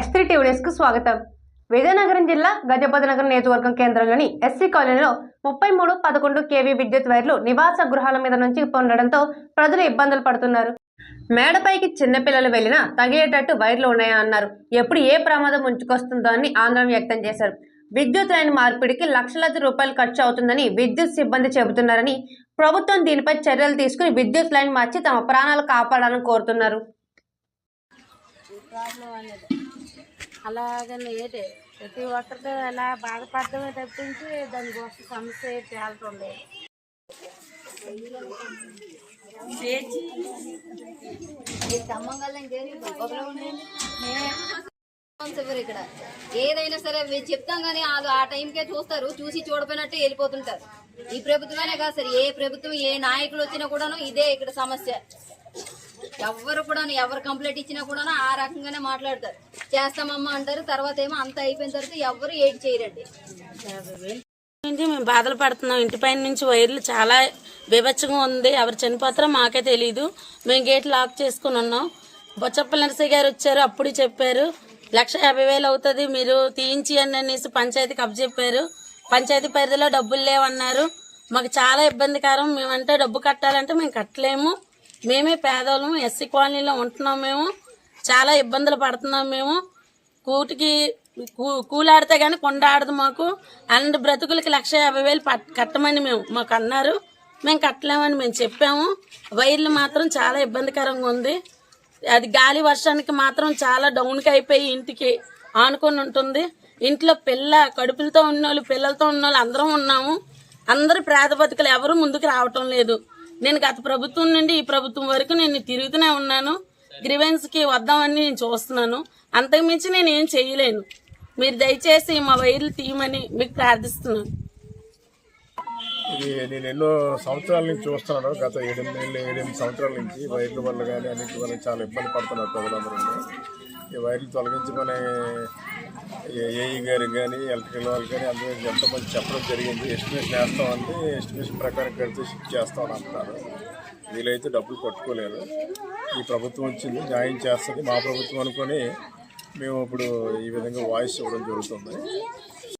ఎస్త్రీ TV కు స్వాగతం. విజయనగరం జిల్లా గజపతినగరం నియోజకవర్గం కేంద్రంలోని ఎస్సీ కాలనీలో ముప్పై మూడు పదకొండు కేవీ విద్యుత్ వైర్లు నివాస గృహాల మీద నుంచి పొందడంతో ప్రజలు ఇబ్బందులు పడుతున్నారు. మేడపైకి చిన్నపిల్లలు వెళ్ళినా తగిలేటట్టు వైర్లు ఉన్నాయా అన్నారు. ఎప్పుడు ఏ ప్రమాదం ఉంచుకొస్తుందో అని ఆందోళన వ్యక్తం చేశారు. విద్యుత్ లైన్ మార్పిడికి లక్షలాది రూపాయలు ఖర్చు అవుతుందని విద్యుత్ సిబ్బంది చెబుతున్నారని ప్రభుత్వం దీనిపై చర్యలు తీసుకుని విద్యుత్ లైన్ మార్చి తమ ప్రాణాలు కాపాడాలని కోరుతున్నారు. అలాగని ఏంటి ప్రతి ఒక్కరితో అలా బాధపడమే తప్పించి దానికోసం సమస్య ఏంటి తేలుతుంది. ఇక్కడ. ఏదైనా సరే మేము చెప్తాం కానీ వాళ్ళు ఆ టైంకే చూస్తారు. చూసి చూడపోయినట్టు వెళ్ళిపోతుంటారు. ఈ ప్రభుత్వమే కాదు సరే ఏ ప్రభుత్వం ఏ నాయకులు వచ్చినా కూడాను ఇదే ఇక్కడ సమస్య. ఎవరు కూడా ఎవరు కంప్లైంట్ ఇచ్చినా కూడా ఆ రకంగానే మాట్లాడతారు. చేస్తామమ్మా అంటారు తర్వాత ఏమో అంత అయిపోయిన తర్వాత ఎవరు ఏడ్ చేయరండి. నుంచి మేము బాధలు పడుతున్నాం. ఇంటి పైన నుంచి వైర్లు చాలా బీభత్సంగా ఉంది. ఎవరు చనిపోతారో మాకే తెలియదు మేము గేట్ లాక్ చేసుకుని ఉన్నాం. బొచ్చప్ప నరసయ్య గారు వచ్చారు అప్పుడు చెప్పారు లక్ష యాభై వేలు అవుతుంది మీరు తీయించి అని అనేసి పంచాయతీకి అప్పచెప్పారు పంచాయతీ పరిధిలో డబ్బులు లేవన్నారు. మాకు చాలా ఇబ్బందికరం. మేమంటే డబ్బు కట్టాలంటే మేము కట్టలేము. మేమే పేదవాళ్ళం ఎస్సీ కాలనీలో ఉంటున్నాం మేము. చాలా ఇబ్బందులు పడుతున్నాం మేము. కూటికి కూ- కూలాడితే కానీ కొండాడదు మాకు. అండ్ బ్రతుకులకి లక్ష యాభై వేలు కట్టమని మేము. మాకు అన్నారు. మేము కట్టలేమని మేము చెప్పాము. వైర్లు మాత్రం చాలా ఇబ్బందికరంగా ఉంది. అది గాలి వర్షానికి మాత్రం చాలా డౌన్కి అయిపోయి ఇంటికి ఆనుకొని ఉంటుంది. ఇంట్లో పిల్ల కడుపులతో ఉన్నోళ్ళు పిల్లలతో ఉన్నోళ్ళు అందరం ఉన్నాము. అందరు పేద బతుకులు ఎవరు ముందుకు రావటం లేదు. నేను గత ప్రభుత్వం నుండి ఈ ప్రభుత్వం వరకు నేను తిరుగుతూనే ఉన్నాను. గ్రివెన్స్కి వద్దామని నేను చూస్తున్నాను. అంతకుమించి నేను ఏం చేయలేను. మీరు దయచేసి మా వైర్లు తీయమని మీకు ప్రార్థిస్తున్నాను. ఇది నేను ఎన్నో సంవత్సరాల నుంచి చూస్తున్నాను. గత ఏడెనిమిది ఏళ్ళు ఏడెనిమిది సంవత్సరాల నుంచి వైర్ల వల్ల కానీ అన్నింటి వల్ల చాలా ఇబ్బంది పడుతున్నారు ప్రజలందరూ. ఈ వైర్లు తొలగించమని ఏఈ గారికి కానీ ఎలక్ట్రికల్ వాళ్ళకి కానీ అందరూ ఎంతమంది చెప్పడం జరిగింది ఎస్టిమేషన్ వేస్తామంటే ఎస్టిమేషన్ ప్రకారం కడితే షిఫ్ట్ చేస్తామని అంటున్నారు. వీలైతే డబ్బులు పట్టుకోలేదు. ఈ ప్రభుత్వం వచ్చింది న్యాయం చేస్తుంది. మా ప్రభుత్వం అనుకొని మేము ఇప్పుడు ఈ విధంగా వాయిస్ ఇవ్వడం జరుగుతుంది.